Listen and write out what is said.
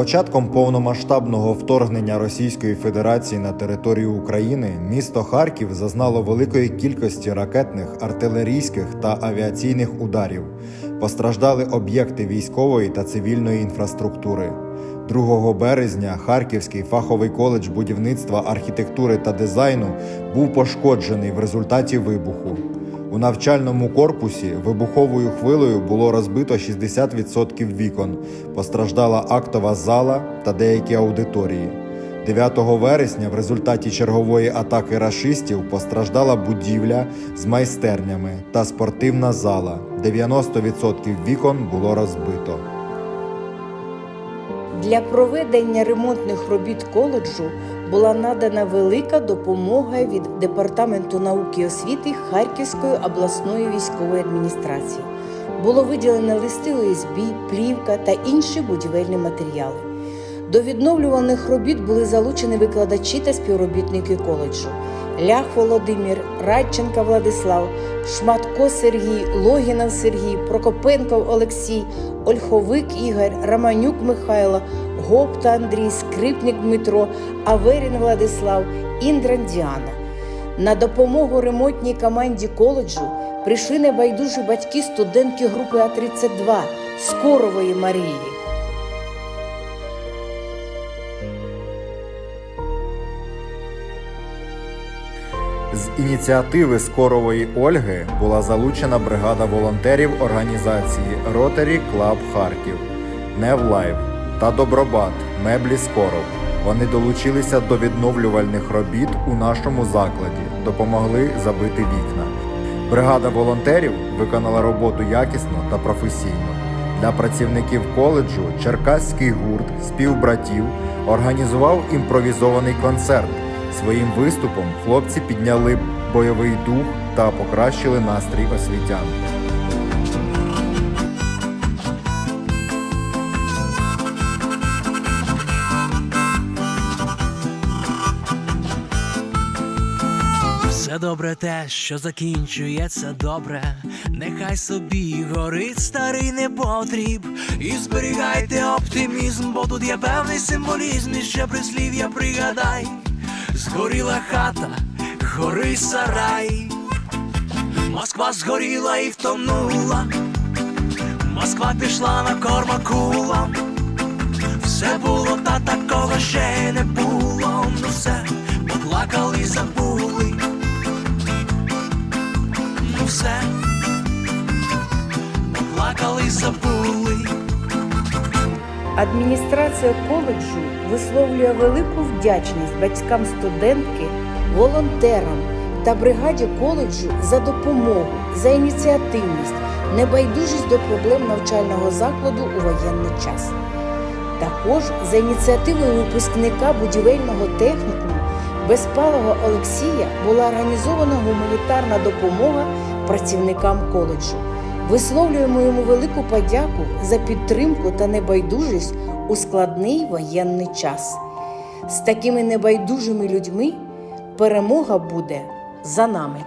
початком повномасштабного вторгнення Російської Федерації на територію України місто Харків зазнало великої кількості ракетних, артилерійських та авіаційних ударів. Постраждали об'єкти військової та цивільної інфраструктури. 2 березня Харківський фаховий коледж будівництва, архітектури та дизайну був пошкоджений в результаті вибуху. У навчальному корпусі вибуховою хвилею було розбито 60% вікон. Постраждала актова зала та деякі аудиторії. 9 вересня в результаті чергової атаки рашистів постраждала будівля з майстернями та спортивна зала. 90% вікон було розбито. Для проведення ремонтних робіт коледжу була надана велика допомога від Департаменту науки і освіти Харківської обласної військової адміністрації. Було виділено листи ОСБ, плівка та інші будівельні матеріали. До відновлюваних робіт були залучені викладачі та співробітники коледжу. Лях Володимир, Радченка Владислав, Шматко Сергій, Логінов Сергій, Прокопенков Олексій, Ольховик Ігор, Романюк Михайло, Гопта Андрій, Скрипник Дмитро, Аверін Владислав, Індран Діана. На допомогу ремонтній команді коледжу прийшли небайдужі батьки студентки групи А32 Скорової Марії. З ініціативи Скорової Ольги була залучена бригада волонтерів організації Rotary Club Харків, Невлайв та Добробат Меблі Скоров. Вони долучилися до відновлювальних робіт у нашому закладі, допомогли забити вікна. Бригада волонтерів виконала роботу якісно та професійно. Для працівників коледжу Черкаський гурт співбратів організував імпровізований концерт. Своїм виступом хлопці підняли бойовий дух та покращили настрій освітян. Все добре те, що закінчується добре, нехай собі горить старий непотріб. І зберігайте оптимізм, бо тут є певний символізм, і ще прислів'я пригадай. Згоріла хата, гори сарай. Москва згоріла і втонула. Москва пішла на кормакулам. Все було, та такого ще не було. Ну все, поплакали забули. Ну все, поплакали забули. Адміністрація коледжу висловлює велику вдячність батькам студентки, волонтерам та бригаді коледжу за допомогу, за ініціативність, небайдужість до проблем навчального закладу у воєнний час. Також за ініціативою випускника будівельного технікуму Безпалого Олексія була організована гуманітарна допомога працівникам коледжу. Висловлюємо йому велику подяку за підтримку та небайдужість у складний воєнний час. З такими небайдужими людьми перемога буде за нами.